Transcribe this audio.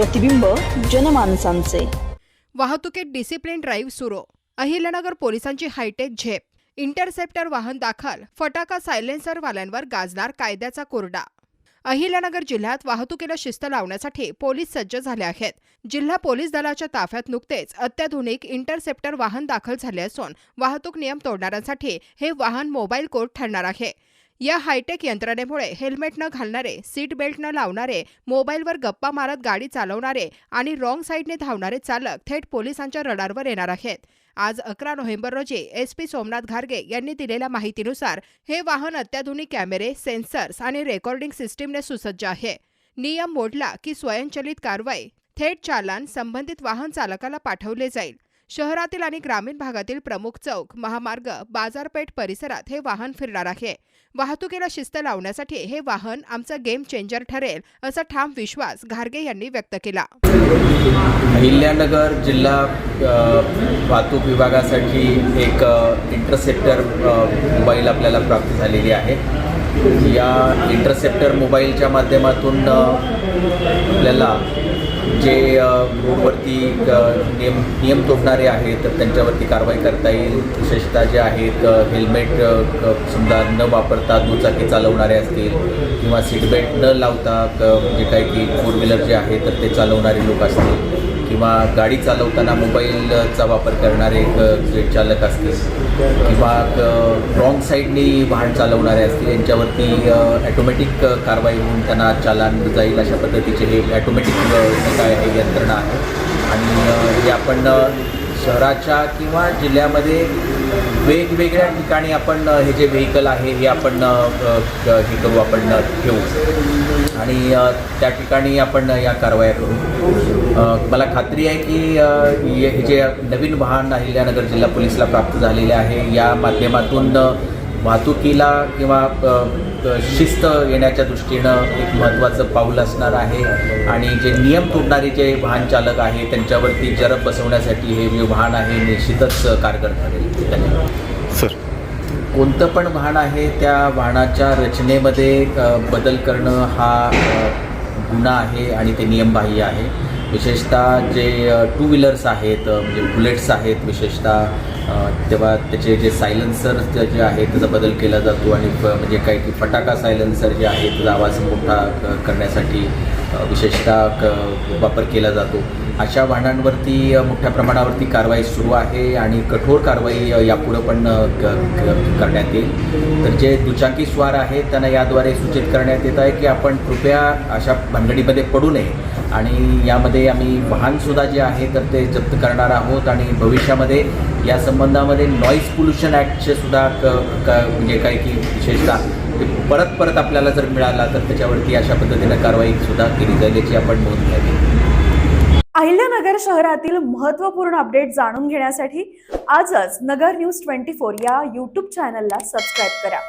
प्रतिबिंब जनमानसांचे. वाहतुकीत discipline drive सुरू. अहिल्यानगर पोलिसांची हायटेक झेप. इंटरसेप्टर वाहन दाखल. फटाका सायलेन्सरवाल्यांवर गाजणार कायद्याचा कोरडा. अहिल्यानगर जिल्ह्यात वाहतुकीला शिस्त लावण्यासाठी पोलीस सज्ज झाले आहेत. जिल्हा पोलीस दलाच्या ताफ्यात नुकतेच अत्याधुनिक इंटरसेप्टर वाहन दाखल झाले असून वाहतूक नियम तोडणाऱ्यांसाठी हे वाहन मोबाईल कोर्ट ठरणार आहे. या हायटेक यंत्रणेमुळे हेल्मेट न घालणारे सीट बेल्ट न लावणारे मोबाईलवर गप्पा मारत गाडी चालवणारे आणि रॉंग साईडने धावणारे चालक थेट पोलिसांच्या रडारवर येणार आहेत. आज अकरा नोव्हेंबर रोजी एस पी सोमनाथ घारगे यांनी दिलेल्या माहितीनुसार हे वाहन अत्याधुनिक कॅमेरे सेन्सर्स आणि रेकॉर्डिंग सिस्टीमने सुसज्ज आहे. नियम मोडला की स्वयंचलित कारवाई थेट चालान संबंधित वाहन चालकाला पाठवले जाईल. शहरातील आणि ग्रामीण भागातील प्रमुख चौक महामार्ग बाजारपेठ परिसरात हे वाहन फिरणार आहे. वाहतुकीला शिस्त लावण्यासाठी हे वाहन आमचं गेम चेंजर ठरेल असा ठाम विश्वास घारगे यांनी व्यक्त केला. अहिल्यानगर जिल्हा वाहतूक विभागासाठी एक इंटरसेप्टर मोबाईल आपल्याला प्राप्त झालेली आहे. या इंटरसेप्टर मोबाईलच्या माध्यमातून आपल्याला जे ग्रुपवरती रोडवरती नियम नियम तोडणारे आहेत तर त्यांच्यावरती कारवाई करता येईल. विशेषतः जे आहेत हेल्मेट समजा न वापरता दुचाकी चालवणारे असतील किंवा सीटबेल्ट न लावता म्हणजे जे काही की फोर व्हीलर जे आहे तर ते चालवणारे लोक असतील. किंवा गाडी चालवताना मोबाईलचा वापर करणारे एक जे चालक असतील किंवा रॉंग साईडनी वाहन चालवणारे असतील यांच्यावरती ॲटोमॅटिक कारवाई होऊन त्यांना चालान जाईल अशा पद्धतीचे हे ॲटोमॅटिक काय आहे यंत्रणा आहे. आणि हे आपण शहराच्या किंवा जिल्ह्यामध्ये वेगवेगळ्या ठिकाणी आपण हे जे व्हेकल आहे हे आपण हे करू आपण ठेवू. आणि त्या ठिकाणी आपण या कारवाया करू. मला खात्री आहे की हे जे नवीन वाहन अहिल्यानगर जिल्हा पोलिसला प्राप्त झालेले आहे या माध्यमातून वाहतुकीला किंवा शिस्त येण्याच्या दृष्टीनं एक महत्त्वाचं पाऊल असणार आहे. आणि जे नियम तोडणारे जे वाहन चालक आहे त्यांच्यावरती जरब बसवण्यासाठी हे जे वाहन आहे निश्चितच कारगर ठरेल. धन्यवाद. सर. कोणतं पण वाहन आहे त्या वाहनाच्या रचनेमध्ये बदल करणं हा गुन्हा आहे आणि ते नियमबाह्य आहे. विशेषतः जे टू व्हीलर्स आहेत म्हणजे बुलेट्स आहेत विशेषतः तेव्हा त्याचे जे सायलेन्सर जे आहे त्याचा बदल केला जातो आणि म्हणजे काही की फटाका सायलेन्सर जे आहे त्याचा आवाज मोठा क- करण्यासाठी विशेषतः क वापर केला जातो. अशा वाहनांवरती मोठ्या प्रमाणावरती कारवाई सुरू आहे आणि कठोर कारवाई यापुढं पण क- करण्यात येईल. तर जे दुचाकी स्वार आहेत त्यांना याद्वारे सूचित करण्यात येत आहे की आपण कृपया अशा भानगडीमध्ये पडू नये. आणि यामध्ये आम्ही वाहनसुद्धा जे आहे तर ते जप्त करणार आहोत आणि भविष्यामध्ये या संबंधामध्ये नॉईज पोल्युशन ॲक्टचे सुद्धा क क म्हणजे काय की विशेषतः ते परत परत आपल्याला जर मिळाला तर त्याच्यावरती अशा पद्धतीनं कारवाई सुद्धा केली जाईल याची आपण नोंद घ्यावी. अहिल्यानगर शहरातील महत्त्वपूर्ण अपडेट जाणून घेण्यासाठी आजच नगर न्यूज ट्वेंटी फोर या यूट्यूब चॅनलला सबस्क्राईब करा.